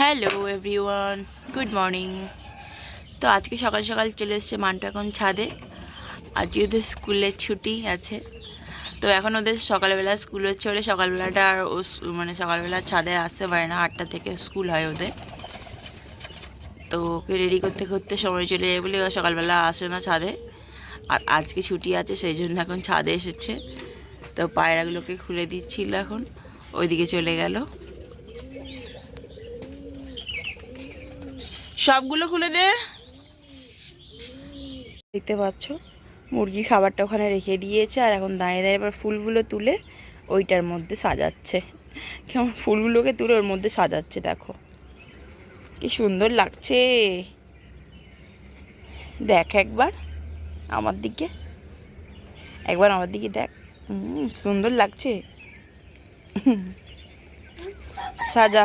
Hello everyone good morning তো আজকে সকাল সকাল চলে এসছে মান্টু এখন ছাদে। আজকে ওদের স্কুলের ছুটি আছে। তো এখন ওদের সকালবেলা স্কুল হচ্ছে বলে সকালবেলাটা আর মানে সকালবেলা ছাদে আসতে পারে না। আটটা থেকে স্কুল হয় ওদের। তো ওকে রেডি করতে করতে সময় চলে যায় বলে সকালবেলা আসে না ছাদে। আর আজকে ছুটি আছে, সেই জন্য এখন ছাদে এসেছে। তো পায়রাগুলোকে খুলে দিচ্ছিল এখন। ওইদিকে চলে গেল। সবগুলো খুলে দে। দেখতে পাচ্ছ, মুরগির খাবারটা ওখানে রেখে দিয়েছে, আর এখন দাঁড়িয়ে দাঁড়িয়ে এবার ফুলগুলো তুলে ওইটার মধ্যে সাজাচ্ছে। কেমন ফুলগুলোকে তুলে ওর মধ্যে সাজাচ্ছে, দেখো। কি সুন্দর লাগছে। দেখ একবার, আমার দিকে। একবার আমার দিকে দেখ। সুন্দর লাগছে। সাজা।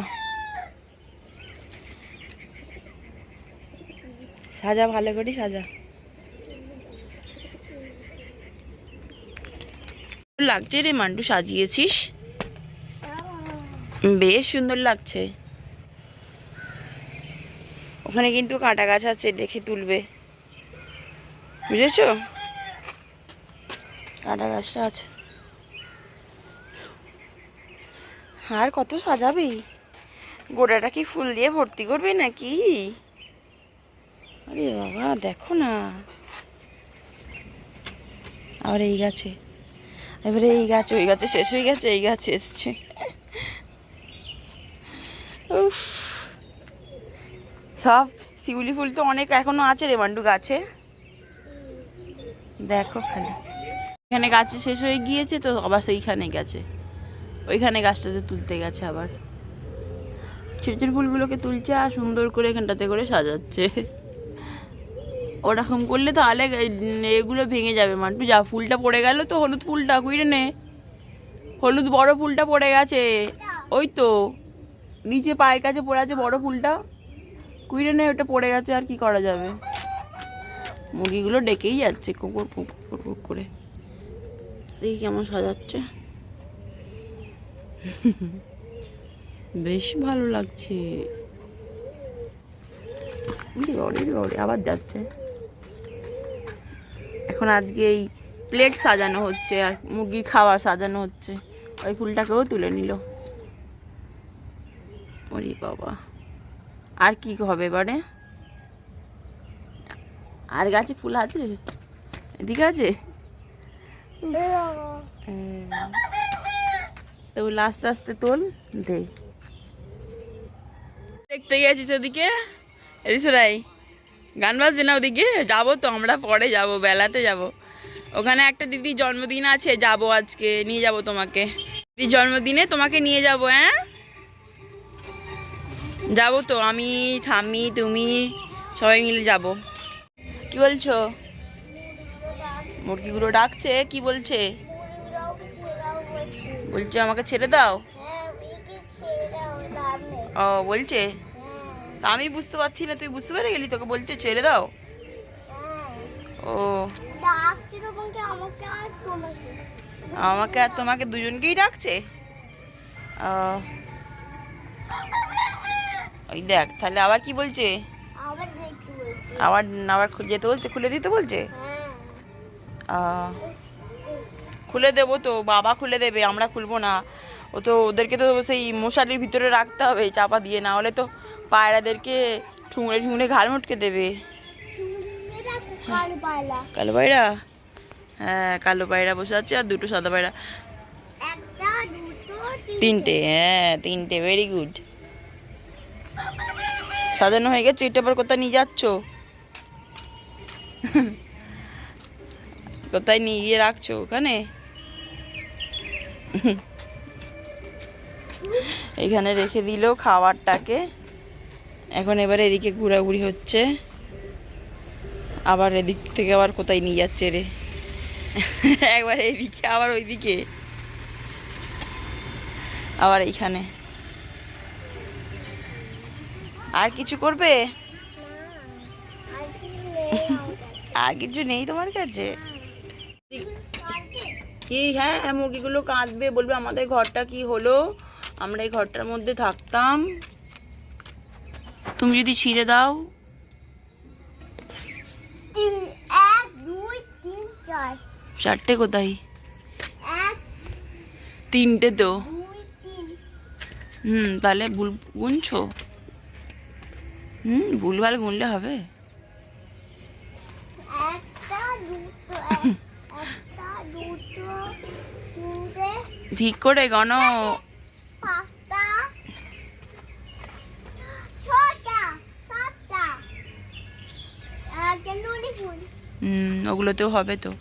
সাজা, ভালো করে সাজা। লাগছে রে মান্ডু সাজিয়েছিস? বেশ সুন্দর লাগছে। ওখানে কিন্তু কাঁটা গাছ আছে, দেখে তুলবে। বুঝেছ? কাঁটা গাছটা আছে। আর কত সাজাবি? গোড়াটা কি ফুল দিয়ে ভর্তি করবে নাকি? আরে বাবা, দেখো না। আবার এই গাছে। এবারে এই গাছ, ওই গাছে শেষ হয়ে গেছে, এই গাছে এসছে। উফ। সব শিউলি ফুল তো অনেক এখনও আছে রে মান্ডু গাছে। দেখো খালি। এখানে গাছে শেষ হয়ে গিয়েছে তো, আবার সেইখানে গেছে। ওইখানে গাছটাতে তুলতে গেছে আবার। ছোট ছোট ফুলগুলোকে তুলছে আর সুন্দর করে এখানটাতে করে সাজাচ্ছে। ওরকম করলে তো আলে এগুলো ভেঙে যাবে। মান্টু, যা ফুলটা পড়ে গেল তো, হলুদ ফুলটা কুইরে নে? হলুদ, বড় ফুলটা পড়ে গেছে। ওই তো, নিচে পায়ের কাছে পড়ে আছে বড় ফুলটা। কুইরে নে, ওটা পড়ে গেছে, আর কি করা যাবে? মুরগিগুলো ডেকেই যাচ্ছে, কুকুর কুকুর কুকুর করে। দেখি কেমন সাজাচ্ছে। বেশ ভালো লাগছে। আবার যাচ্ছে। এখন আজকে এই প্লেট সাজানো হচ্ছে আর মুরগির খাবার সাজানো হচ্ছে। ওই ফুলটাকেও তুলে নিল। ওরে বাবা। আর কি হবে এবারে? আর গাছে ফুল আছে? এদিকে আছে? হ্যাঁ। আস্তে আস্তে তোল দেখতে গেছিস ওদিকে? এদিকে শোনাই গান বাজছে না ওদিকে যাব তো আমরা পরে যাব বেলাতে যাব। ওখানে একটা দিদির জন্মদিন আছে যাব আজকে নিয়ে যাব তোমাকে। দিদির জন্মদিনে তোমাকে নিয়ে যাব হ্যাঁ? যাব তো আমি ঠাম্মি তুমি সবাই মিলে যাব। কি বলছো? মুরগিগুলো ডাকছে কি বলছে? বলছে আমাকে ছেড়ে দাও। ও বলছে? তা আমি বুঝতে পারছি না তুই বুঝতে পেরে গেলি? তোকে বলছে ছেড়ে দাও। ও। আমাকে আর তোমাকে? দুজনকেই ডাকছে? ওই দেখ তাহলে আবার কি বলছে? আবার আবার যেতে বলছে? খুলে দিতে বলছে? আহ, খুলে দেবো তো বাবা খুলে দেবে আমরা খুলবো না। ও তো ওদেরকে তো সেই মশারির ভিতরে রাখতে হবে চাপা দিয়ে না হলে তো পায়রাদেরকে ঠুংড়ে ঠুংড়ে ঘাড় মুটকে দেবে। কালো পায়রা হ্যাঁ কালো পায়রা বসে আছে আর দুটো সাদা পায়রা। তিনটে হ্যাঁ তিনটে ভেরি গুড সাজানো হয়ে গেছে, এটা আবার কোথায় নিয়ে যাচ্ছ? কোথায় নিয়ে গিয়ে রাখছো ওখানে? এখানে রেখে দিল খাবারটাকে। এখন এবার এদিকে ঘোরাঘুরি হচ্ছে। আবার এদিক থেকে আবার কোথায় নিয়ে যাচ্ছে রে? একবার এদিকে আবার ওইদিকে। আবার এইখানে। আর কিছু করবে? আর কিছু নেই তোমার কাছে? কি হ্যাঁ মুরগিগুলো কাঁদবে, বলবে আমাদের ঘরটা কি হলো? আমরা এই ঘরটার মধ্যে থাকতাম। তুমি যদি ছিঁড়ে দাও। চারটে কোথায়? তিনটে তো। হুম তাহলে ভুল গুনছো। হুম ভুলভাল গুনলে হবে। ঠিক করে গণ পাঁচটা ছটা সাতটা একটা নুনি ফুল ওগুলোতেও হবে তো।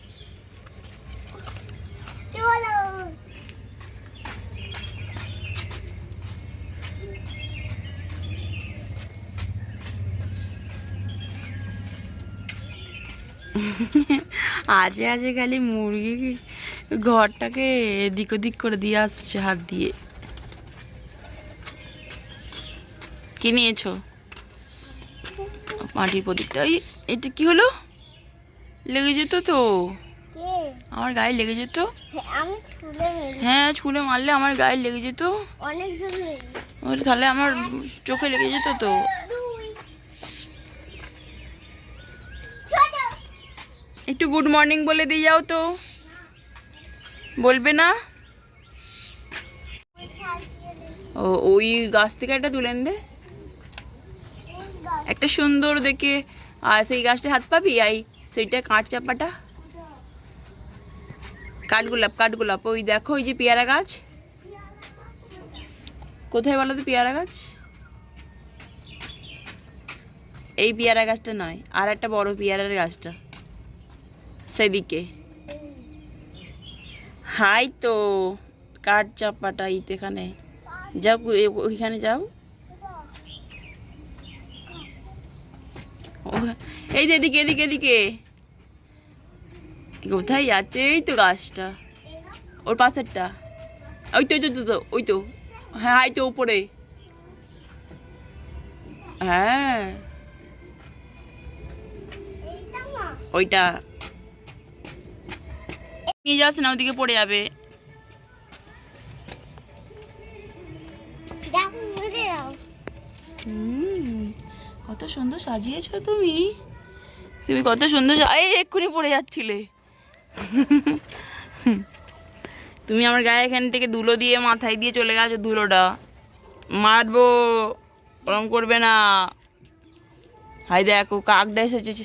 আজে আজে খালি মুরগি ঘরটাকে এদিক ওদিক করে দিয়ে আসছে হাত দিয়ে। কি নিয়েছো? মাটির প্রদীপটা, ওই এটা কি হলো? লেগে যেত তো। আমার গায়ে লেগে যেত। হ্যাঁ, হ্যাঁ ছুলে মারলে আমার গায়ে লেগে যেত। তাহলে আমার চোখে লেগে যেত তো। একটু গুড মর্নিং বলে দিয়ে যাও তো। বলবে না? ও ওই গাছ থেকে একটা তুলেন দে একটা সুন্দর দেখে আর সেই গাছটা হাত পাবি? আই সেইটা কাঠ চাপাটা। কাঠগোলাপ কাঠগোলাপ ওই দেখো, ওই যে পেয়ারা গাছ। কোথায় বলো তো পেয়ারা গাছ? এই পেয়ারা গাছটা নয়, আর একটা বড় পেয়ারার গাছটা। সেদিকে। হাই তো, কাঠ চাপাটা ইতেখানে যাও ওই- ওইখানে যাও। এই যে এদিকে এদিকে এদিকে। কোথায় যাচ্ছে? এই তো গাছটা। ওর পাশেরটা। ওই তো ওই তো, ওই তো হ্যাঁ এই তো উপরে। হ্যাঁ। ওইটা। নিয়ে যাস না ওদিকে পড়ে যাবে। হুম, কত সুন্দর সাজিয়েছো তুমি। তুমি কত সুন্দর এই এক্ষুনি পড়ে যাচ্ছিলে। তুমি আমার গায়ে এখান থেকে ধুলো দিয়ে মাথায় দিয়ে চলে গেছো ধুলোটা। মারবো ওরম করবে না। হাই দেখো কাকটা এসেছে।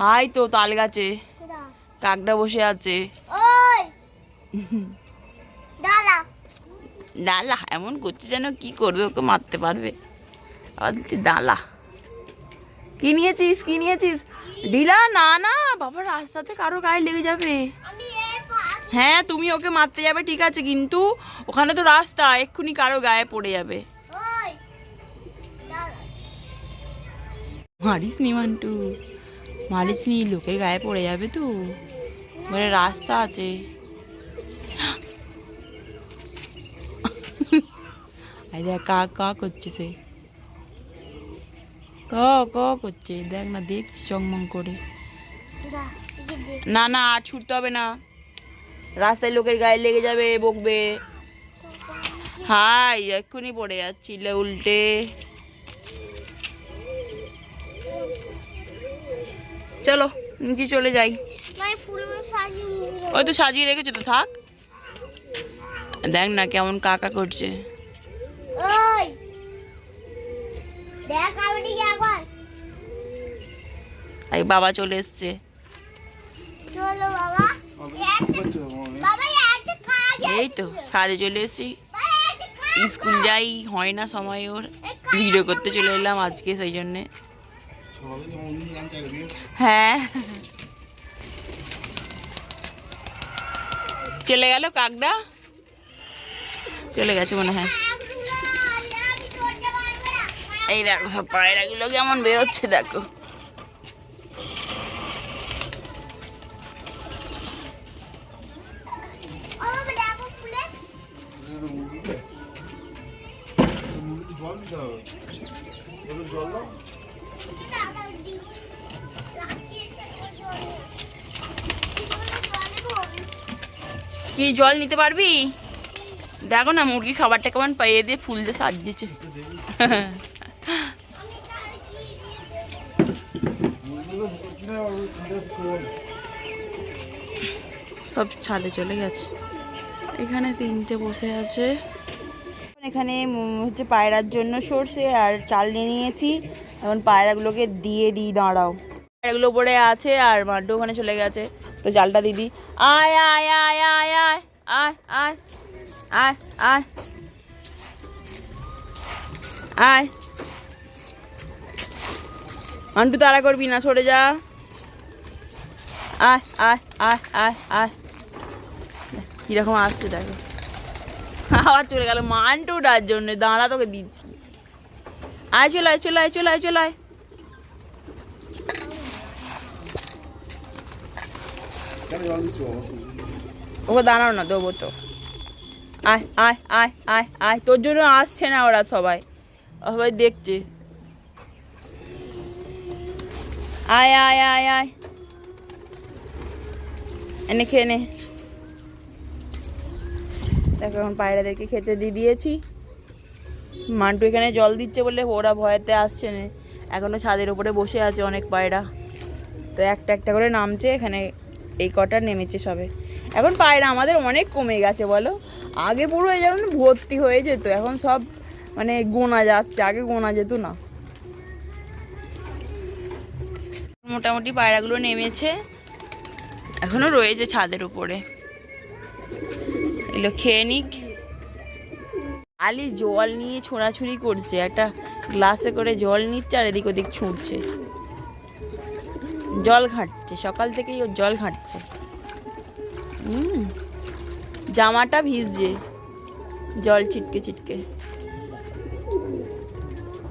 হাই তো তাল গাছে। কাকটা বসে আছে। ডালা। এমন করছে যেন কি করবে ওকে মারতে পারবে। আবার দিচ্ছি ডালা। কি নিয়েছিস কি নিয়েছিস? ডিলা, না না, বাবা, রাস্তাতে কারও গায়ে লেগে যাবে। হ্যাঁ তুমি ওকে মারতে যাবে, ঠিক আছে, কিন্তু ওখানে তো রাস্তা, এক্ষুনি কারও গায়ে পড়ে যাবে। মারিস নি, মান্টু। মারিস নি লোকের গায়ে পড়ে যাবে তো। বলে, রাস্তা আছে। আরে দেখ কা কা করছে সে। ক ক করছে? দেখ না দেখছি চংমং করে। দেখ। না না আর ছুটতে হবে না। রাস্তায় লোকের গায়ে লেগে যাবে বকবে। হাই এক্ষুনি পড়ে যাচ্ছিলে উল্টে। চলো নিচে চলে যাই। ওই তো সাজিয়ে রেখেছো তো থাক। দেখ না কেমন কাকা করছে। এই বাবা চলে এসছে। এই তো সাদে চলে এসছি। স্কুল যাই হয় না সময় ওর। ভিডিও করতে চলে এলাম আজকে সেই জন্যে। হ্যাঁ। চলে গেল কাকটা চলে গেছে মনে হয় কাজগুলো আলে আমি করতে পারব না। এই দেখো সব পায়রাগুলো কেমন বেরোচ্ছে, দেখো। কি জল নিতে পারবি দেখো না মুরগি খাবারটা কেমন পাইয়ে দিয়ে ফুল দিয়ে সাজিয়েছে আমি এটা তোদের কিনে ওই খাটে করে সব ছাদে চলে গেছে এখানে তিনটে বসে আছে এখানে হচ্ছে পায়রার জন্য সর্ষে আর চাল নিয়ে নিয়েছি এখন পায়রাগুলোকে দিয়ে দিই দাঁড়াও পায়রাগুলো পড়ে আছে আর মাড্ডু ওখানে চলে গেছে তো জালটা দিদি আয় আয় আয় আয় আয় আয় আয় আয় আয় আয় মান্টু তাড়া করবি না, সরে যা। আয় আয় আয় আয় আয়। কীরকম আসছে দেখো। আবার চলে গেল মান্টুটার জন্য, দাঁড়া তোকে দিচ্ছি। আয়, চলে আয় চলে আয় চলে আয় চলে আয়। ওকে দাঁড়াও না, দেবো তো। আয় আয় আয় আয় আয়। তোর জন্য আসছে না ওরা সবাই। সবাই দেখছে। আয় আয় আয় আয় এনে খেয়ে নে? দেখো, এখন পায়রাদেরকে খেতে দিয়ে দিয়েছি। মান্টু এখানে জল দিচ্ছে বলে ওরা ভয়েতে আসছে না। এখনও ছাদের উপরে বসে আছে অনেক পায়রা। তো একটা একটা করে নামছে, এখানে এই কটা নেমেছে সবে। এখন পায়রা আমাদের অনেক কমে গেছে, বলো? আগে পুরো এই যেমন ভর্তি হয়ে যেত, এখন সব মানে গোনা যাচ্ছে, আগে গোনা যেত না। মোটামুটি পায়রাগুলো নেমেছে। এখনও রয়েছে ছাদের উপরে। এগুলো খেয়ে নিক। আলি জল নিয়ে ছোড়াছুড়ি করছে, একটা গ্লাসে করে জল নিচ্ছে আর এদিক ওদিক ছুঁড়ছে। জল ঘাঁটছে সকাল থেকেই ও জল ঘাঁটছে জামাটা ভিজছে, জল ছিটকে ছিটকে।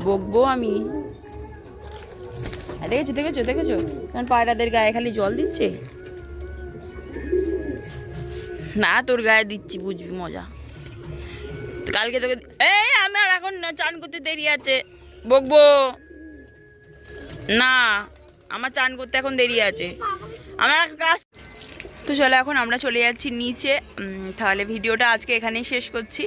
বকবো আমি। দেখেছ দেখেছ দেখেছ? কারণ পায়রাদের গায়ে খালি জল দিচ্ছে? না, তোর গায়ে দিচ্ছি, বুঝবি, মজা। কালকে তোকে এই আমার এখন চান করতে দেরি আছে। বকবো। না, আমার চান করতে এখন দেরি আছে। আমার কাজ তো চলো, এখন আমরা চলে যাচ্ছি নিচে। তাহলে ভিডিওটা আজকে এখানেই শেষ করছি।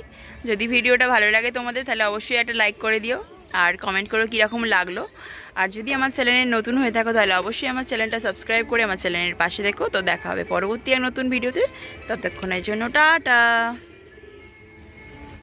যদি ভিডিওটা ভালো লাগে তোমাদের, তাহলে অবশ্যই একটা লাইক করে দিও। আর কমেন্ট করো কীরকম লাগল। আর যদি আমার চ্যানেলে নতুন হয়ে থাকো, তাহলে অবশ্যই আমার চ্যানেলটা সাবস্ক্রাইব করে আমার চ্যানেলের পাশে দেখো। তো দেখা হবে পরবর্তী এক নতুন ভিডিওতে ততক্ষণের জন্য টাটা।